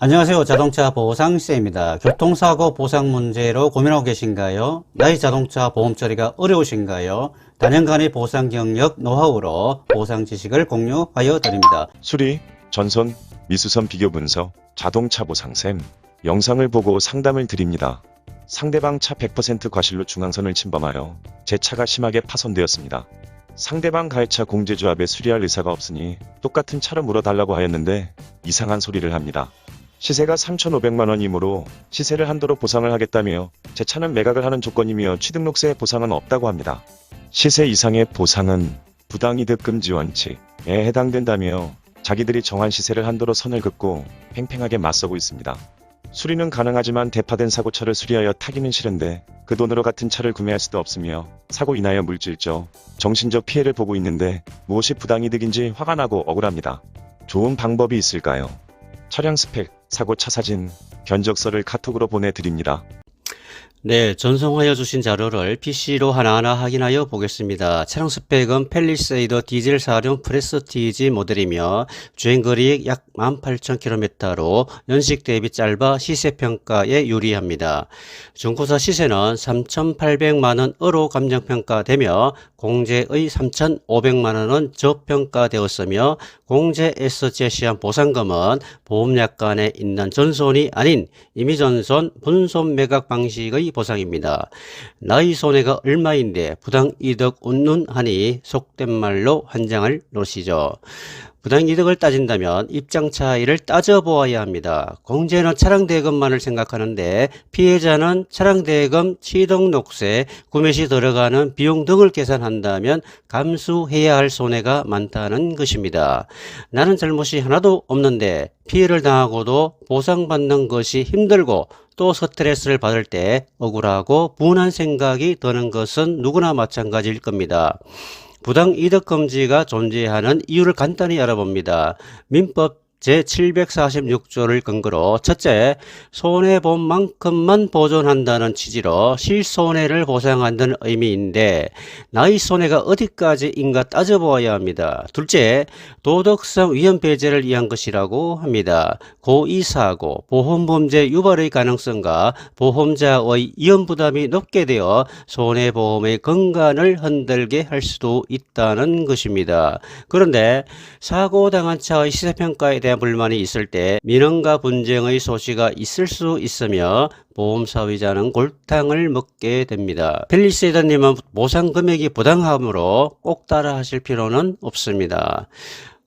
안녕하세요. 자동차 보상세입니다. 교통사고 보상 문제로 고민하고 계신가요? 나의 자동차 보험 처리가 어려우신가요? 단연간의 보상 경력, 노하우로 보상 지식을 공유하여 드립니다. 수리, 전선, 미수선 비교 분석, 자동차 보상샘 영상을 보고 상담을 드립니다. 상대방 차 100% 과실로 중앙선을 침범하여 제 차가 심하게 파손되었습니다. 상대방 가해차 공제조합에 수리할 의사가 없으니 똑같은 차로 물어달라고 하였는데 이상한 소리를 합니다. 시세가 3,500만 원이므로 시세를 한도로 보상을 하겠다며 제 차는 매각을 하는 조건이며 취등록세 보상은 없다고 합니다. 시세 이상의 보상은 부당이득 금지 원칙에 해당된다며 자기들이 정한 시세를 한도로 선을 긋고 팽팽하게 맞서고 있습니다. 수리는 가능하지만 대파된 사고차를 수리하여 타기는 싫은데 그 돈으로 같은 차를 구매할 수도 없으며 사고 인하여 물질적, 정신적 피해를 보고 있는데 무엇이 부당이득인지 화가 나고 억울합니다. 좋은 방법이 있을까요? 차량 스펙, 사고 차 사진, 견적서를 카톡으로 보내드립니다. 네, 전송하여 주신 자료를 PC로 하나하나 확인하여 보겠습니다. 차량 스펙은 펠리세이더 디젤 4륜 프레스티지 모델이며 주행거리 약 18,000km로 연식 대비 짧아 시세 평가에 유리합니다. 중고차 시세는 3,800만원으로 감정평가되며 공제의 3,500만원은 저평가되었으며 공제에서 제시한 보상금은 보험약관에 있는 전손이 아닌 임의전손 분손 매각 방식의 보상입니다. 나의 손해가 얼마인데 부당 이득 운눈 하니 속된 말로 환장을 놓으시죠. 부당이득을 따진다면 입장 차이를 따져보아야 합니다. 공제는 차량 대금만을 생각하는데 피해자는 차량 대금, 취등록세, 구매 시 들어가는 비용 등을 계산한다면 감수해야 할 손해가 많다는 것입니다. 나는 잘못이 하나도 없는데 피해를 당하고도 보상받는 것이 힘들고 또 스트레스를 받을 때 억울하고 분한 생각이 드는 것은 누구나 마찬가지일 겁니다. 부당 이득 금지가 존재하는 이유를 간단히 알아봅니다. 민법 제746조를 근거로 첫째, 손해본 만큼만 보존한다는 취지로 실손해를 보상한다는 의미인데 나의 손해가 어디까지인가 따져보아야 합니다. 둘째, 도덕성 위험 배제를 위한 것이라고 합니다. 고의사고, 보험범죄 유발의 가능성과 보험자의 위험 부담이 높게 되어 손해보험의 건강을 흔들게 할 수도 있다는 것입니다. 그런데 사고 당한 차의 시세평가에 대한 불만이 있을 때 민원과 분쟁의 소지가 있을 수 있으며 보험사위자는 골탕을 먹게 됩니다. 펠리세이더님은 보상 금액이 부당함으로 꼭 따라 하실 필요는 없습니다.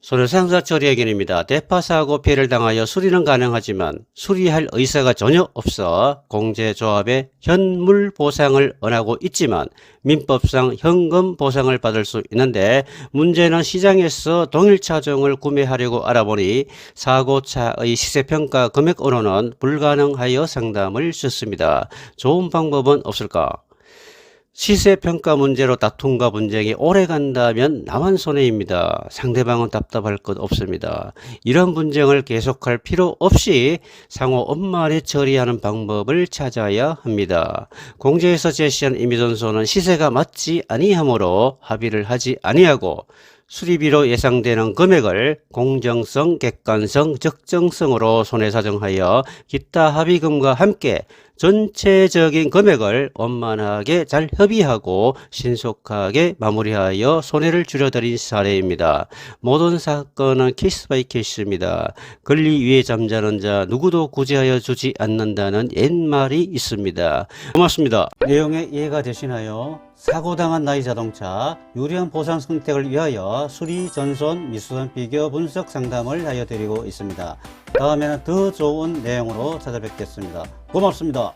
손해상사 처리의견입니다. 대파사고 피해를 당하여 수리는 가능하지만 수리할 의사가 전혀 없어 공제조합에 현물 보상을 원하고 있지만 민법상 현금 보상을 받을 수 있는데 문제는 시장에서 동일 차종을 구매하려고 알아보니 사고차의 시세평가 금액으로는 불가능하여 상담을 줬습니다. 좋은 방법은 없을까? 시세 평가 문제로 다툼과 분쟁이 오래 간다면 나만 손해입니다. 상대방은 답답할 것 없습니다. 이런 분쟁을 계속할 필요 없이 상호 엄마리 처리하는 방법을 찾아야 합니다. 공제에서 제시한 임의전소는 시세가 맞지 아니하므로 합의를 하지 아니하고 수리비로 예상되는 금액을 공정성, 객관성, 적정성으로 손해 사정하여 기타 합의금과 함께 전체적인 금액을 원만하게 잘 협의하고 신속하게 마무리하여 손해를 줄여드린 사례입니다. 모든 사건은 케이스 바이 케이스입니다. 권리 위에 잠자는 자 누구도 구제하여 주지 않는다는 옛말이 있습니다. 고맙습니다. 내용에 이해가 되시나요? 사고당한 나의 자동차 유리한 보상 선택을 위하여 수리, 전손, 미수선 비교 분석 상담을 하여 드리고 있습니다. 다음에는 더 좋은 내용으로 찾아뵙겠습니다. 고맙습니다.